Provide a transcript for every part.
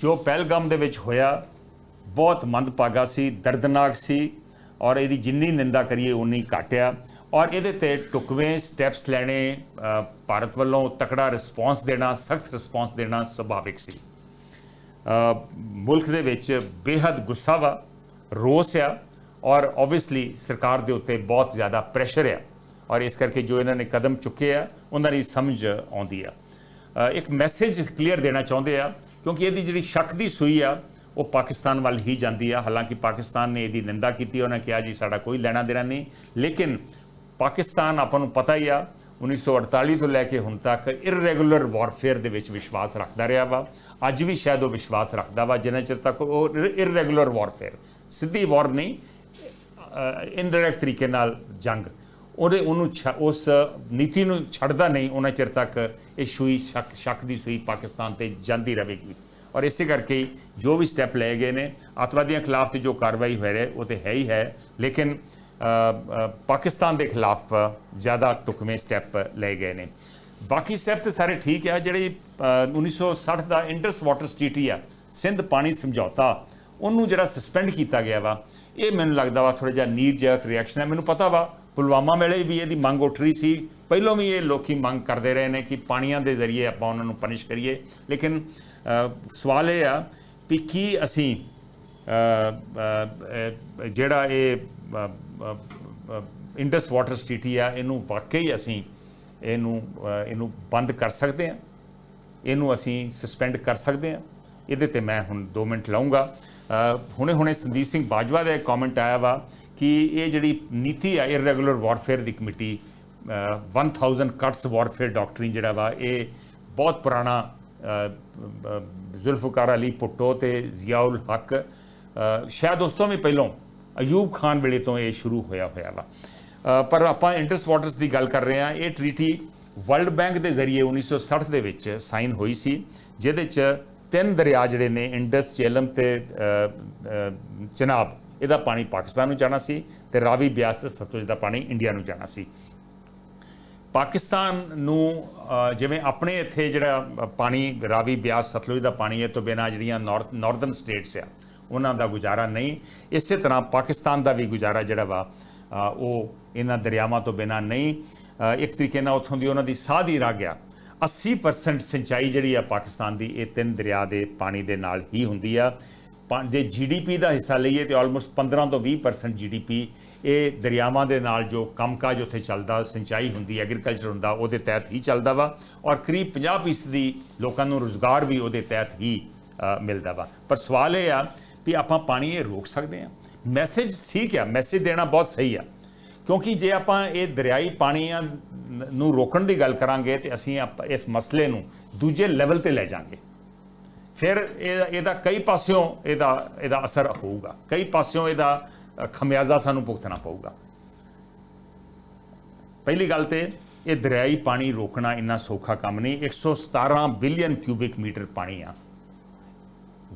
ਜੋ ਪਹਿਲਗਾਮ ਦੇ ਵਿੱਚ ਹੋਇਆ, ਬਹੁਤ ਮੰਦਭਾਗਾ ਸੀ, ਦਰਦਨਾਕ ਸੀ ਔਰ ਇਹਦੀ ਜਿੰਨੀ ਨਿੰਦਾ ਕਰੀਏ ਉਨੀ ਘਟਿਆ ਔਰ ਇਹਦੇ ਤੇ ਟੁਕਵੇਂ ਸਟੈਪਸ ਲੈਣੇ ਭਾਰਤ ਵੱਲੋਂ ਤਕੜਾ ਰਿਸਪੌਂਸ ਦੇਣਾ, ਸਖਤ ਰਿਸਪੌਂਸ ਦੇਣਾ ਸੁਭਾਵਿਕ ਸੀ। ਮੁਲਕ ਦੇ ਵਿੱਚ ਬੇਹੱਦ ਗੁੱਸਾ ਵਾ, ਰੋਸ ਆ ਔਰ ਆਬਵੀਅਸਲੀ ਸਰਕਾਰ ਦੇ ਉੱਤੇ ਬਹੁਤ ਜ਼ਿਆਦਾ ਪ੍ਰੈਸ਼ਰ ਆ ਔਰ ਇਸ ਕਰਕੇ ਜੋ ਇਹਨਾਂ ਨੇ ਕਦਮ ਚੁੱਕੇ ਆ, ਉਹਨਾਂ ਦੀ ਸਮਝ ਆਉਂਦੀ ਆ। ਇੱਕ ਮੈਸੇਜ ਕਲੀਅਰ ਦੇਣਾ ਚਾਹੁੰਦੇ ਆ ਕਿਉਂਕਿ ਇਹਦੀ ਜਿਹੜੀ ਸ਼ੱਕ ਦੀ ਸੂਈ ਆ, ਉਹ ਪਾਕਿਸਤਾਨ ਵੱਲ ਹੀ ਜਾਂਦੀ ਆ। ਹਾਲਾਂਕਿ ਪਾਕਿਸਤਾਨ ਨੇ ਇਹਦੀ ਨਿੰਦਾ ਕੀਤੀ, ਉਹਨਾਂ ਕਿਹਾ ਜੀ ਸਾਡਾ ਕੋਈ ਲੈਣਾ ਦੇਣਾ ਨਹੀਂ। ਲੇਕਿਨ ਪਾਕਿਸਤਾਨ ਆਪਾਂ ਨੂੰ ਪਤਾ ਹੀ ਆ 1948 ਤੋਂ ਲੈ ਕੇ ਹੁਣ ਤੱਕ ਇਰਰੈਗੂਲਰ ਵਾਰਫੇਅਰ ਦੇ ਵਿੱਚ ਵਿਸ਼ਵਾਸ ਰੱਖਦਾ ਰਿਹਾ ਵਾ। ਅੱਜ ਵੀ ਸ਼ਾਇਦ ਉਹ ਵਿਸ਼ਵਾਸ ਰੱਖਦਾ ਵਾ, ਜਿੰਨਾ ਚਿਰ ਤੱਕ ਉਹ ਇਰਰੈਗੂਲਰ ਵਾਰਫੇਅਰ ਸਿੱਧੀ ਵਾਰ ਨਹੀਂ ਇਨਡਾਇਰੈਕਟ ਤਰੀਕੇ ਨਾਲ ਜੰਗ ਉਹਦੇ ਉਹਨੂੰ ਛ- ਉਸ ਨੀਤੀ ਨੂੰ ਛੱਡਦਾ ਨਹੀਂ ਉਹਨਾਂ ਚਿਰ ਤੱਕ ਇਹ ਸੂਈ ਸ਼ੱਕ ਸ਼ੱਕ ਦੀ ਸੂਈ ਪਾਕਿਸਤਾਨ ਤੇ ਜਾਂਦੀ ਰਹੇਗੀ। ਔਰ ਇਸੇ ਕਰਕੇ ਜੋ ਵੀ ਸਟੈਪ ਲਏ ਗਏ ਨੇ ਅੱਤਵਾਦੀਆਂ ਖਿਲਾਫ ਤੇ ਜੋ ਕਾਰਵਾਈ ਹੋ ਹੈ ਉਹ ਤੇ ਹੈ ਹੀ ਹੈ। ਲੇਕਿਨ ਪਾਕਿਸਤਾਨ ਦੇ ਖਿਲਾਫ ਜ਼ਿਆਦਾ ਟੁਕਵੇਂ ਸਟੈਪ ਲਏ ਗਏ ਨੇ। ਬਾਕੀ ਸਟੈਪ ਤੇ ਸਾਰੇ ਠੀਕ ਆ ਜਿਹੜੇ ਅ, 1960 ਦਾ ਇੰਡਸ ਵਾਟਰ ਸਟ੍ਰੀਟੀ ਆ ਸਿੰਧ ਪਾਣੀ ਸਮਝੌਤਾ ਉਹਨੂੰ ਜਿਹੜਾ ਸਸਪੈਂਡ ਕੀਤਾ ਗਿਆ ਵਾ ਇਹ ਮੈਨੂੰ ਲੱਗਦਾ ਵਾ ਥੋੜਾ ਜਿਹਾ ਨੀਰ ਜਿਹਾ ਰਿਐਕਸ਼ਨ ਹੈ ਮੈਨੂੰ ਪਤਾ ਵਾ ਪੁਲਵਾਮਾ ਵੇਲੇ ਵੀ ਇਹਦੀ ਮੰਗ ਉੱਠ ਰਹੀ ਸੀ। ਪਹਿਲਾਂ ਵੀ ਇਹ ਲੋਕੀ ਮੰਗ ਕਰਦੇ ਰਹੇ ਨੇ ਕਿ ਪਾਣੀਆਂ ਦੇ ਜ਼ਰੀਏ ਆਪਾਂ ਉਹਨਾਂ ਨੂੰ ਪਨਿਸ਼ ਕਰੀਏ। ਲੇਕਿਨ ਸਵਾਲ ਇਹ ਆ ਵੀ ਕੀ ਅਸੀਂ ਜਿਹੜਾ ਇਹ ਅ, ਇੰਡਸ ਵਾਟਰ ਸਟ੍ਰੀਟੀ ਆ ਇਹਨੂੰ ਵਾਕਈ ਅਸੀਂ ਇਹਨੂੰ ਇਹਨੂੰ ਬੰਦ ਕਰ ਸਕਦੇ ਹਾਂ? ਇਹਨੂੰ ਅਸੀਂ ਸਸਪੈਂਡ ਕਰ ਸਕਦੇ ਹਾਂ? ਇਹਦੇ ਤੇ ਮੈਂ ਹੁਣ 2 ਮਿੰਟ ਲਾਉਂਗਾ ਹੁਣੇ ਹੁਣੇ ਸੰਦੀਪ ਸਿੰਘ ਬਾਜਵਾ ਦਾ ਇੱਕ ਕਮੈਂਟ ਆਇਆ ਵਾ ਕਿ ਇਹ ਜਿਹੜੀ ਨੀਤੀ ਆ ਇਰਰੈਗੂਲਰ ਵਾਰਫੇਅਰ ਦੀ ਕਮੇਟੀ ਅ, 1000 ਕਟਸ ਵਾਰਫੇਅਰ ਡਾਕਟਰੀਨ ਜਿਹੜਾ ਵਾ ਇਹ ਬਹੁਤ ਪੁਰਾਣਾ ਅ, ਜ਼ੁਲਫਕਾਰ ਅਲੀ ਪੁੱਟੋ ਤੇ ਜ਼ਿਆਉਲ ਹਕ ਸ਼ਾਇਦ ਉਸ ਤੋਂ ਵੀ ਪਹਿਲਾਂ ਅਯੂਬ ਖਾਨ ਵੇਲੇ ਤੋਂ ਇਹ ਸ਼ੁਰੂ ਹੋਇਆ ਹੋਇਆ ਵਾ। ਪਰ ਆਪਾਂ ਇੰਡਸ ਵਾਟਰਸ ਦੀ ਗੱਲ ਕਰ ਰਹੇ ਹਾਂ ਇਹ ਟ੍ਰੀਟੀ ਵਰਲਡ ਬੈਂਕ ਦੇ ਜ਼ਰੀਏ 1960 ਦੇ ਵਿੱਚ ਸਾਈਨ ਹੋਈ ਸੀ ਜਿਹਦੇ ਚ ਤਿੰਨ ਦਰਿਆ ਜਿਹੜੇ ਨੇ ਇੰਡਸ ਚੇਲਮ ਤੇ ਚਨਾਬ ਇਹਦਾ ਪਾਣੀ ਪਾਕਿਸਤਾਨ ਨੂੰ ਜਾਣਾ ਸੀ ਤੇ ਰਾਵੀ ਬਿਆਸ ਤੇ ਸਤਲੁਜ ਦਾ ਪਾਣੀ ਇੰਡੀਆ ਨੂੰ ਜਾਣਾ ਸੀ। ਪਾਕਿਸਤਾਨ ਨੂੰ ਜਿਵੇਂ ਆਪਣੇ ਇੱਥੇ ਜਿਹੜਾ ਪਾਣੀ, ਰਾਵੀ ਬਿਆਸ, ਸਤਲੁਜ ਦਾ ਪਾਣੀ ਹੈ ਤੋਂ ਬਿਨਾਂ ਜਿਹੜੀਆਂ ਨਾਰਥ ਨਾਰਥਰਨ ਸਟੇਟਸ ਆ, ਉਹਨਾਂ ਦਾ ਗੁਜ਼ਾਰਾ ਨਹੀਂ। ਇਸੇ ਤਰ੍ਹਾਂ ਪਾਕਿਸਤਾਨ ਦਾ ਵੀ ਗੁਜ਼ਾਰਾ ਜਿਹੜਾ ਵਾ ਉਹ ਇਹਨਾਂ ਦਰਿਆਵਾਂ ਤੋਂ ਬਿਨਾਂ ਨਹੀਂ। ਇੱਕ ਤਰੀਕੇ ਨਾਲ ਉੱਥੋਂ ਦੀ ਉਹਨਾਂ ਦੀ ਸਾਹ ਦੀ ਰਹਿ ਗਿਆ। 80% ਸਿੰਚਾਈ ਜਿਹੜੀ ਆ ਪਾਕਿਸਤਾਨ ਦੀ, ਇਹ ਤਿੰਨ ਦਰਿਆ ਦੇ ਪਾਣੀ ਦੇ ਨਾਲ ਹੀ ਹੁੰਦੀ ਆ। ਜੇ ਜੀਡੀਪੀ ਦਾ ਹਿੱਸਾ ਲਈਏ ਤੇ ਆਲਮੋਸਟ 15 ਤੋਂ 20% ਜੀਡੀਪੀ ਇਹ ਦਰਿਆਵਾਂ ਦੇ ਨਾਲ ਜੋ ਕੰਮਕਾਜ ਉੱਥੇ ਚੱਲਦਾ, ਸਿੰਚਾਈ ਹੁੰਦੀ ਐਗਰੀਕਲਚਰ ਹੁੰਦਾ, ਉਹਦੇ ਤਹਿਤ ਹੀ ਚੱਲਦਾ ਵਾ ਔਰ ਕਰੀਬ 50% ਦੀ ਲੋਕਾਂ ਨੂੰ ਰੋਜ਼ਗਾਰ ਵੀ ਉਹਦੇ ਤਹਿਤ ਹੀ ਮਿਲਦਾ ਵਾ। ਪਰ ਸਵਾਲ ਇਹ ਆ ਵੀ ਆਪਾਂ ਪਾਣੀ ਇਹ ਰੋਕ ਸਕਦੇ ਆ ਮੈਸੇਜ ਠੀਕ ਆ ਮੈਸੇਜ ਦੇਣਾ ਬਹੁਤ ਸਹੀ ਆ। ਕਿਉਂਕਿ ਜੇ ਆਪਾਂ ਇਹ ਦਰਿਆਈ ਪਾਣੀਆਂ ਨੂੰ ਰੋਕਣ ਦੀ ਗੱਲ ਕਰਾਂਗੇ ਤੇ ਅਸੀਂ ਆਪ- ਇਸ ਮਸਲੇ ਨੂੰ ਦੂਜੇ ਲੈਵਲ ਤੇ ਲੈ ਜਾਾਂਗੇ। ਫਿਰ ਇਹ ਇਹਦਾ ਕਈ ਪਾਸਿਓਂ ਇਹਦਾ ਇਹਦਾ ਅਸਰ ਹੋਊਗਾ। ਕਈ ਪਾਸਿਓਂ ਇਹਦਾ ਖਮਿਆਜ਼ਾ ਸਾਨੂੰ ਭੁਗਤਣਾ ਪਊਗਾ। ਪਹਿਲੀ ਗੱਲ ਤੇ ਇਹ ਦਰਿਆਈ ਪਾਣੀ ਰੋਕਣਾ ਇੰਨਾ ਸੌਖਾ ਕੰਮ ਨਹੀਂ। 117 ਬਿਲੀਅਨ ਕਿਊਬਿਕ ਮੀਟਰ ਪਾਣੀ ਆ।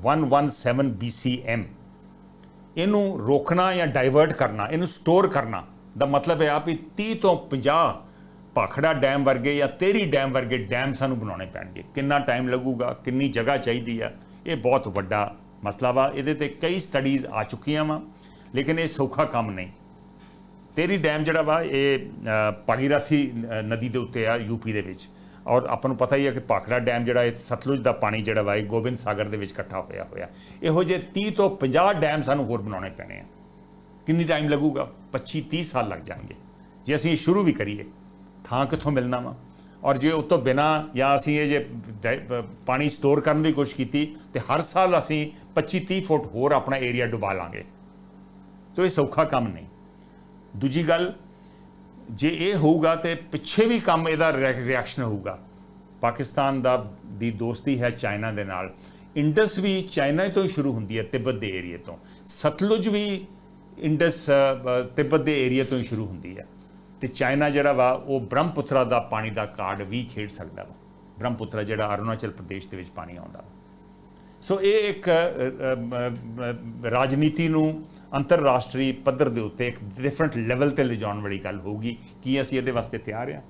117 BCM ਇਹਨੂੰ ਰੋਕਣਾ ਜਾਂ ਡਾਈਵਰਟ ਕਰਨਾ, ਇਹਨੂੰ ਸਟੋਰ ਕਰਨਾ ਦਾ ਮਤਲਬ ਹੈ ਆ ਵੀ 30 ਤੋਂ 50 ਭਾਖੜਾ ਡੈਮ ਵਰਗੇ ਜਾਂ ਤੇਰੀ ਡੈਮ ਵਰਗੇ ਡੈਮ ਸਾਨੂੰ ਬਣਾਉਣੇ ਪੈਣਗੇ। ਕਿੰਨਾ ਟਾਈਮ ਲੱਗੂਗਾ ਕਿੰਨੀ ਜਗ੍ਹਾ ਚਾਹੀਦੀ ਆ ਇਹ ਬਹੁਤ ਵੱਡਾ ਮਸਲਾ ਵਾ। ਇਹਦੇ ਤੇ ਕਈ ਸਟੱਡੀਜ਼ ਆ ਚੁੱਕੀਆਂ ਵਾ ਲੇਕਿਨ ਇਹ ਸੌਖਾ ਕੰਮ ਨਹੀਂ। ਤੇਰੀ ਡੈਮ ਜਿਹੜਾ ਵਾ ਇਹ ਅ, ਭਾਗੀਰਥੀ ਨਦੀ ਦੇ ਉੱਤੇ ਆ ਯੂਪੀ ਦੇ ਵਿੱਚ। ਔਰ ਆਪਾਂ ਨੂੰ ਪਤਾ ਹੀ ਹੈ ਕਿ ਭਾਖੜਾ ਡੈਮ ਜਿਹੜਾ ਇਹ ਸਤਲੁਜ ਦਾ ਪਾਣੀ ਜਿਹੜਾ ਵਾ ਇਹ ਗੋਬਿੰਦ ਸਾਗਰ ਦੇ ਵਿੱਚ ਇਕੱਠਾ ਹੋਇਆ ਹੋਇਆ। ਇਹੋ ਜਿਹੇ 30 ਤੋਂ 50 ਡੈਮ ਸਾਨੂੰ ਹੋਰ ਬਣਾਉਣੇ ਪੈਣੇ ਆ। ਕਿੰਨੀ ਟਾਈਮ ਲੱਗੂਗਾ? 25 30 ਸਾਲ ਲੱਗ ਜਾਣਗੇ। ਜੇ ਅਸੀਂ ਸ਼ੁਰੂ ਵੀ ਕਰੀਏ ਥਾਂ ਕਿੱਥੋਂ ਮਿਲਣਾ ਵਾ? ਔਰ ਜੇ ਉਸ ਤੋਂ ਬਿਨਾ ਜਾਂ ਅਸੀਂ ਇਹ ਜੇ ਡੈ- ਪਾਣੀ ਸਟੋਰ ਕਰਨ ਦੀ ਕੋਸ਼ਿਸ਼ ਕੀਤੀ, ਤੇ ਹਰ ਸਾਲ ਅਸੀਂ 25 30 ਫੁੱਟ ਹੋਰ ਆਪਣਾ ਏਰੀਆ ਡੁਬਾ ਲਾਂਗੇ। ਤੋ ਇਹ ਸੌਖਾ ਕੰਮ ਨਹੀਂ। ਦੂਜੀ ਗੱਲ, ਜੇ ਇਹ ਹੋਊਗਾ ਤੇ ਪਿੱਛੇ ਵੀ ਕੰਮ ਇਹਦਾ ਰਿਐਕਸ਼ਨ ਹੋਊਗਾ। ਪਾਕਿਸਤਾਨ ਦਾ ਦੀ ਦੋਸਤੀ ਹੈ ਚਾਈਨਾ ਦੇ ਨਾਲ। ਇੰਡਸ ਵੀ ਚਾਈਨਾ ਤੋਂ ਹੀ ਸ਼ੁਰੂ ਹੁੰਦੀ ਹੈ, ਤਿੱਬਤ ਦੇ ਏਰੀਏ ਤੋਂ। ਸਤਲੁਜ ਵੀ ਇੰਡਸ ਤਿੱਬਤ ਦੇ ਏਰੀਏ ਤੋਂ ਹੀ ਸ਼ੁਰੂ ਹੁੰਦੀ ਹੈ। ਤੇ ਚਾਈਨਾ ਜਿਹੜਾ ਵਾ, ਉਹ ਬ੍ਰਹਮਪੁੱਤਰਾ ਦਾ ਪਾਣੀ ਦਾ ਕਾਰਡ ਵੀ ਖੇਡ ਸਕਦਾ ਵਾ। ਬ੍ਰਹਮਪੁੱਤਰਾ ਜਿਹੜਾ ਅਰੁਣਾਚਲ ਪ੍ਰਦੇਸ਼ ਦੇ ਵਿੱਚ ਪਾਣੀ ਆਉਂਦਾ ਸੋ ਇਹ ਇੱਕ ਰਾਜਨੀਤੀ ਨੂੰ ਅੰਤਰਰਾਸ਼ਟਰੀ ਪੱਧਰ ਦੇ ਉੱਤੇ ਇੱਕ ਡਿਫਰੈਂਟ ਲੈਵਲ ਤੇ ਲਿਜਾਉਣ ਵਾਲੀ ਗੱਲ ਹੋਊਗੀ ਕੀ ਅਸੀਂ ਇਹਦੇ ਵਾਸਤੇ ਤਿਆਰ ਹਾਂ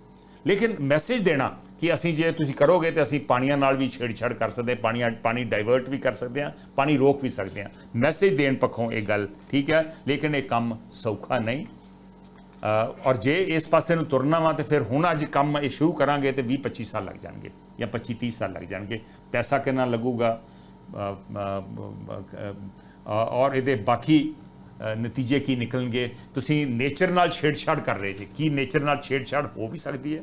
ਲੇਕਿਨ ਮੈਸੇਜ ਦੇਣਾ ਕਿ ਅਸੀਂ ਜੇ ਤੁਸੀਂ ਕਰੋਗੇ ਤੇ ਅਸੀਂ ਪਾਣੀਆਂ ਨਾਲ ਵੀ ਛੇੜਛਾੜ ਕਰ ਸਕਦੇ ਪਾਣੀਆਂ, ਪਾਣੀ ਡਾਈਵਰਟ ਵੀ ਕਰ ਸਕਦੇ ਹਾਂ, ਪਾਣੀ ਰੋਕ ਵੀ ਸਕਦੇ ਹਾਂ। ਮੈਸੇਜ ਦੇਣ ਪੱਖੋਂ ਇਹ ਗੱਲ ਠੀਕ ਹੈ, ਲੇਕਿਨ ਇਹ ਕੰਮ ਸੌਖਾ ਨਹੀਂ। ਔਰ ਜੇ ਇਸ ਪਾਸੇ ਨੂੰ ਤੁਰਨਾ ਵਾ ਤੇ ਫਿਰ ਹੁਣ ਅੱਜ ਕੰਮ ਇਹ ਸ਼ੁਰੂ ਕਰਾਂਗੇ ਤੇ 20 25 ਸਾਲ ਲੱਗ ਜਾਣਗੇ ਜਾਂ 25 30 ਸਾਲ ਲੱਗ ਜਾਣਗੇ। ਪੈਸਾ ਕਿੰਨਾ ਲੱਗੂਗਾ? ਔਰ ਇਹਦੇ ਬਾਕੀ ਨਤੀਜੇ ਕੀ ਨਿਕਲਣਗੇ? ਤੁਸੀਂ ਨੇਚਰ ਨਾਲ ਛੇੜਛਾੜ ਕਰ ਰਹੇ ਜੀ। ਕੀ ਨੇਚਰ ਨਾਲ ਛੇੜਛਾੜ ਹੋ ਵੀ ਸਕਦੀ ਹੈ?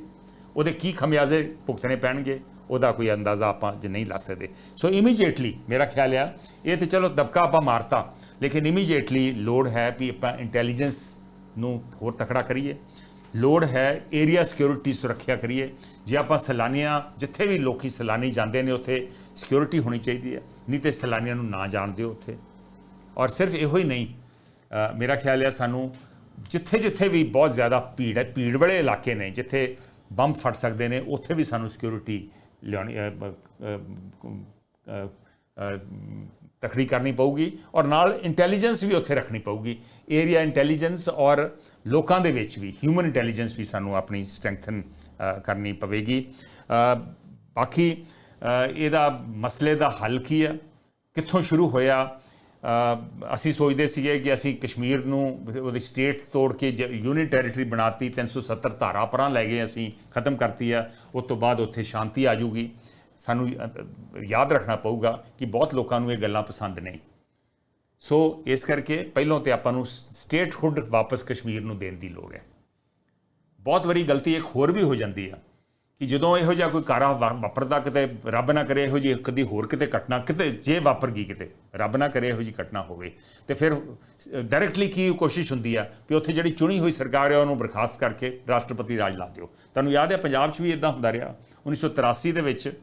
ਉਹਦੇ ਕੀ ਖਮਿਆਜ਼ੇ ਭੁਗਤਣੇ ਪੈਣਗੇ? ਉਹਦਾ ਕੋਈ ਅੰਦਾਜ਼ਾ ਆਪਾਂ ਅੱਜ ਨਹੀਂ ਲਾ ਸਕਦੇ। ਸੋ ਇਮੀਡੀਏਟਲੀ ਮੇਰਾ ਖਿਆਲ ਆ, ਇਹ ਤੇ ਚਲੋ ਦਬਕਾ ਆਪਾਂ ਮਾਰਤਾ, ਲੇਕਿਨ ਇਮੀਡੀਏਟਲੀ ਲੋੜ ਹੈ ਵੀ ਆਪਾਂ ਇੰਟੈਲੀਜੈਂਸ ਨੂੰ ਹੋਰ ਤਕੜਾ ਕਰੀਏ। ਲੋੜ ਹੈ ਏਰੀਆ ਸਿਕਿਉਰਿਟੀ ਸੁਰੱਖਿਆ ਕਰੀਏ। ਜੇ ਆਪਾਂ ਸੈਲਾਨੀਆਂ, ਜਿੱਥੇ ਵੀ ਲੋਕੀ ਸੈਲਾਨੀ ਜਾਂਦੇ ਨੇ ਉੱਥੇ ਸਿਕਿਉਰਿਟੀ ਹੋਣੀ ਚਾਹੀਦੀ ਹੈ। ਨਹੀਂ ਤੇ ਸੈਲਾਨੀਆਂ ਨੂੰ ਨਾ ਜਾਣ ਦਿਓ ਉੱਥੇ। ਔਰ ਸਿਰਫ ਇਹੋ ਹੀ ਨਹੀਂ ਮੇਰਾ ਖਿਆਲ ਹੈ ਸਾਨੂੰ ਜਿੱਥੇ ਜਿੱਥੇ ਵੀ ਬਹੁਤ ਜ਼ਿਆਦਾ ਭੀੜ ਹੈ, ਭੀੜ ਵਾਲੇ ਇਲਾਕੇ ਨੇ, ਜਿੱਥੇ ਬੰਬ ਫਟ ਸਕਦੇ ਨੇ, ਉੱਥੇ ਵੀ ਸਾਨੂੰ ਸਿਕਿਉਰਿਟੀ ਲਿਆਉਣੀ ਤਖੜੀ ਕਰਨੀ ਪਊਗੀ ਔਰ ਨਾਲ ਇੰਟੈਲੀਜੈਂਸ ਵੀ ਉੱਥੇ ਰੱਖਣੀ ਪਊਗੀ। ਏਰੀਆ ਇੰਟੈਲੀਜੈਂਸ ਔਰ ਲੋਕਾਂ ਦੇ ਵਿੱਚ ਵੀ ਹਿਊਮਨ ਇੰਟੈਲੀਜੈਂਸ ਵੀ ਸਾਨੂੰ ਆਪਣੀ ਸਟਰੈਂਥਨ ਕਰਨੀ ਪਵੇਗੀ। ਬਾਕੀ ਇਹਦਾ ਮਸਲੇ ਦਾ ਹੱਲ ਕੀ ਹੈ ਕਿੱਥੋਂ ਸ਼ੁਰੂ ਹੋਇਆ? ਅਸੀਂ ਸੋਚਦੇ ਸੀਗੇ ਕਿ ਅਸੀਂ ਕਸ਼ਮੀਰ ਨੂੰ ਉਹਦੀ ਸਟੇਟ ਤੋੜ ਕੇ ਯੂਨਿਟ ਟੈਰੀਟਰੀ ਬਣਾਤੀ 370 ਧਾਰਾ ਪਰਾਂ ਲੈ ਗਏ ਅਸੀਂ, ਖਤਮ ਕਰਤੀ ਆ। ਉਸ ਤੋਂ ਬਾਅਦ ਉੱਥੇ ਸ਼ਾਂਤੀ ਆ ਜੂਗੀ ਸਾਨੂੰ ਯਾਦ ਰੱਖਣਾ ਪਊਗਾ ਕਿ ਬਹੁਤ ਲੋਕਾਂ ਨੂੰ ਇਹ ਗੱਲਾਂ ਪਸੰਦ ਨਹੀਂ। ਸੋ ਇਸ ਕਰਕੇ ਪਹਿਲਾਂ ਤੇ ਆਪਾਂ ਨੂੰ ਸਟੇਟਹੁੱਡ ਵਾਪਸ ਕਸ਼ਮੀਰ ਨੂੰ ਦੇਣ ਦੀ ਲੋੜ ਹੈ। ਬਹੁਤ ਵਾਰੀ ਗਲਤੀ ਇੱਕ ਹੋਰ ਵੀ ਹੋ ਜਾਂਦੀ ਆ ਕਿ ਜਦੋਂ ਇਹੋ ਜਿਹਾ ਕੋਈ ਕਾਰਾ ਵਾ- ਵਾਪਰਦਾ ਕਿਤੇ, ਰੱਬ ਨਾ ਕਰੇ ਇਹੋ ਜਿਹੀ ਕਦੀ ਹੋਰ ਕਿਤੇ ਘਟਨਾ, ਕਿਤੇ ਜੇ ਵਾਪਰ ਗਈ ਕਿਤੇ, ਰੱਬ ਨਾ ਕਰੇ ਇਹੋ ਜਿਹੀ ਘਟਨਾ ਹੋਵੇ। ਤੇ ਫਿਰ ਡਾਇਰੈਕਟਲੀ ਕੀ ਕੋਸ਼ਿਸ਼ ਹੁੰਦੀ ਆ ਕਿ ਉੱਥੇ ਜਿਹੜੀ ਚੁਣੀ ਹੋਈ ਸਰਕਾਰ ਹੈ ਉਹਨੂੰ ਬਰਖਾਸਤ ਕਰਕੇ ਰਾਸ਼ਟਰਪਤੀ ਰਾਜ ਲਾ ਦਿਓ। ਤੁਹਾਨੂੰ ਯਾਦ ਹੈ ਪੰਜਾਬ 'ਚ ਵੀ ਇਦਾਂ ਹੁੰਦਾ ਰਿਹਾ? 1983 ਦੇ ਵਿੱਚ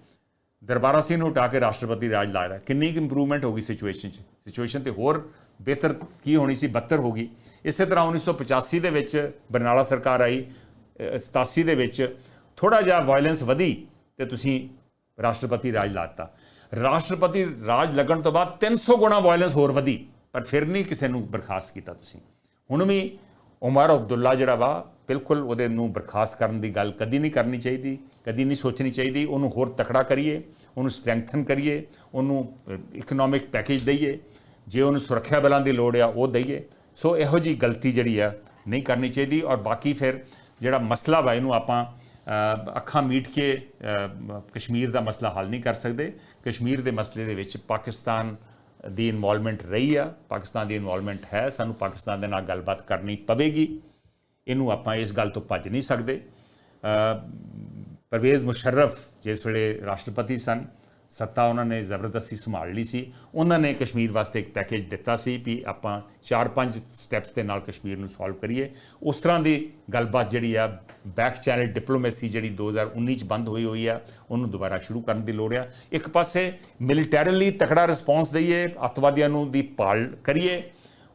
ਦਰਬਾਰਾ ਸਿੰਘ ਨੂੰ ਹਟਾ ਕੇ ਰਾਸ਼ਟਰਪਤੀ ਰਾਜ ਲਾ ਰਿਹਾ ਕਿੰਨੀ ਕੁ ਇੰਪਰੂਵਮੈਂਟ ਹੋ ਗਈ ਸਿਚੁਏਸ਼ਨ 'ਚ? ਸਿਚੁਏਸ਼ਨ ਤੇ ਹੋਰ ਬਿਹਤਰ ਕੀ ਹੋਣੀ ਸੀ? ਬੱਤਰ ਹੋ ਗਈ। ਇਸੇ ਤਰ੍ਹਾਂ 1985 ਦੇ ਵਿੱਚ ਬਰਨਾਲਾ ਸਰਕਾਰ ਆਈ। ਅ, 87 ਦੇ ਵਿੱਚ ਥੋੜਾ ਜਿਹਾ ਵਾਇਲੈਂਸ ਵਧੀ ਤੇ ਤੁਸੀਂ ਰਾਸ਼ਟਰਪਤੀ ਰਾਜ ਲਾਤਾ ਰਾਸ਼ਟਰਪਤੀ ਰਾਜ ਲੱਗਣ ਤੋਂ ਬਾਅਦ 300 ਗੁਣਾ ਵਾਇਲੈਂਸ ਹੋਰ ਵਧੀ ਪਰ ਫਿਰ ਨਹੀਂ ਕਿਸੇ ਨੂੰ ਬਰਖਾਸਤ ਕੀਤਾ ਤੁਸੀਂ। ਹੁਣ ਵੀ ਉਮਰ ਅਬਦੁੱਲਾ ਜਿਹੜਾ ਵਾ, ਬਿਲਕੁਲ ਉਹਦੇ ਨੂੰ ਬਰਖਾਸਤ ਕਰਨ ਦੀ ਗੱਲ ਕਦੀ ਨਹੀਂ ਕਰਨੀ ਚਾਹੀਦੀ, ਕਦੀ ਨਹੀਂ ਸੋਚਣੀ ਚਾਹੀਦੀ, ਉਹਨੂੰ ਹੋਰ ਤਕੜਾ ਕਰੀਏ, ਉਹਨੂੰ ਸਟਰੈਂਥਨ ਕਰੀਏ, ਉਹਨੂੰ ਇਕਨੋਮਿਕ ਪੈਕੇਜ ਦਈਏ, ਜੇ ਉਹਨੂੰ ਸੁਰੱਖਿਆ ਬਲਾਂ ਦੀ ਲੋੜ ਆ, ਉਹ ਦਈਏ। ਸੋ ਇਹੋ ਜੀ ਗਲਤੀ ਜਿਹੜੀ ਆ, ਨਹੀਂ ਕਰਨੀ ਚਾਹੀਦੀ ਔਰ ਬਾਕੀ ਫਿਰ ਜਿਹੜਾ ਮਸਲਾ ਵਾ, ਇਹਨੂੰ ਆਪਾਂ ਅੱਖਾਂ ਮੀਟ ਕੇ ਕਸ਼ਮੀਰ ਦਾ ਮਸਲਾ ਹੱਲ ਨਹੀਂ ਕਰ ਸਕਦੇ। ਕਸ਼ਮੀਰ ਦੇ ਮਸਲੇ ਦੇ ਵਿੱਚ ਪਾਕਿਸਤਾਨ ਦੀ ਇਨਵੋਲਵਮੈਂਟ ਰਹੀ ਆ, ਪਾਕਿਸਤਾਨ ਦੀ ਇਨਵੋਲਵਮੈਂਟ ਹੈ, ਸਾਨੂੰ ਪਾਕਿਸਤਾਨ ਦੇ ਨਾਲ ਗੱਲਬਾਤ ਕਰਨੀ ਪਵੇਗੀ। ਇਹਨੂੰ ਆਪਾਂ ਇਸ ਗੱਲ ਤੋਂ ਭੱਜ ਨਹੀਂ ਸਕਦੇ। ਪਰਵੇਜ਼ ਮੁਸ਼ਰਫ ਜਿਸ ਵੇਲੇ ਰਾਸ਼ਟਰਪਤੀ ਸਨ ਸੱਤਾ ਉਹਨਾਂ ਨੇ ਜ਼ਬਰਦਸਤੀ ਸੰਭਾਲ ਲਈ ਸੀ। ਉਹਨਾਂ ਨੇ ਕਸ਼ਮੀਰ ਵਾਸਤੇ ਇੱਕ ਪੈਕੇਜ ਦਿੱਤਾ ਸੀ ਵੀ ਆਪਾਂ ਚਾਰ ਪੰਜ ਸਟੈਪਸ ਦੇ ਨਾਲ ਕਸ਼ਮੀਰ ਨੂੰ ਸੋਲਵ ਕਰੀਏ। ਉਸ ਤਰ੍ਹਾਂ ਦੀ ਗੱਲਬਾਤ ਜਿਹੜੀ ਆ ਬੈਕ ਚੈਨਲ ਡਿਪਲੋਮੇਸੀ ਜਿਹੜੀ 2019 ਚ ਬੰਦ ਹੋਈ ਹੋਈ ਆ, ਉਹਨੂੰ ਦੁਬਾਰਾ ਸ਼ੁਰੂ ਕਰਨ ਦੀ ਲੋੜ ਆ। ਇੱਕ ਪਾਸੇ ਮਿਲੀਟੈਰਲੀ ਤਕੜਾ ਰਿਸਪੌਂਸ ਦਈਏ, ਅੱਤਵਾਦੀਆਂ ਨੂੰ ਦੀ ਪਾਲ ਕਰੀਏ,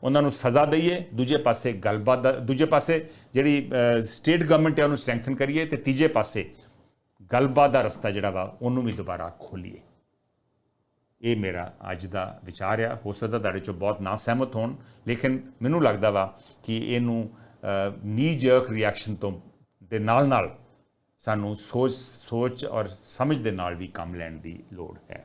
ਉਹਨਾਂ ਨੂੰ ਸਜ਼ਾ ਦਈਏ, ਦੂਜੇ ਪਾਸੇ ਗੱਲਬਾਤ ਦਾ ਦੂਜੇ ਪਾਸੇ ਜਿਹੜੀ ਸਟੇਟ ਗਵਰਨਮੈਂਟ ਹੈ ਉਹਨੂੰ ਸਟਰੈਂਥਨ ਕਰੀਏ ਤੇ ਤੀਜੇ ਪਾਸੇ ਗੱਲਬਾਤ ਦਾ ਰਸਤਾ ਜਿਹੜਾ ਵਾ, ਉਹਨੂੰ ਵੀ ਦੁਬਾਰਾ ਖੋਲੀਏ। ਇਹ ਮੇਰਾ ਅੱਜ ਦਾ ਵਿਚਾਰ ਆ। ਹੋ ਸਕਦਾ ਤੁਹਾਡੇ ਚੋਂ ਬਹੁਤ ਨਾ ਸਹਿਮਤ ਹੋਣ, ਲੇਕਿਨ ਮੈਨੂੰ ਲੱਗਦਾ ਵਾ ਕਿ ਇਹਨੂੰ ਨੀ ਜਰਕ ਰਿਐਕਸ਼ਨ ਤੋਂ ਦੇ ਨਾਲ ਨਾਲ ਸਾਨੂੰ ਸੋਚ ਸੋਚ ਔਰ ਸਮਝ ਦੇ ਨਾਲ ਵੀ ਕੰਮ ਲੈਣ ਦੀ ਲੋੜ ਹੈ।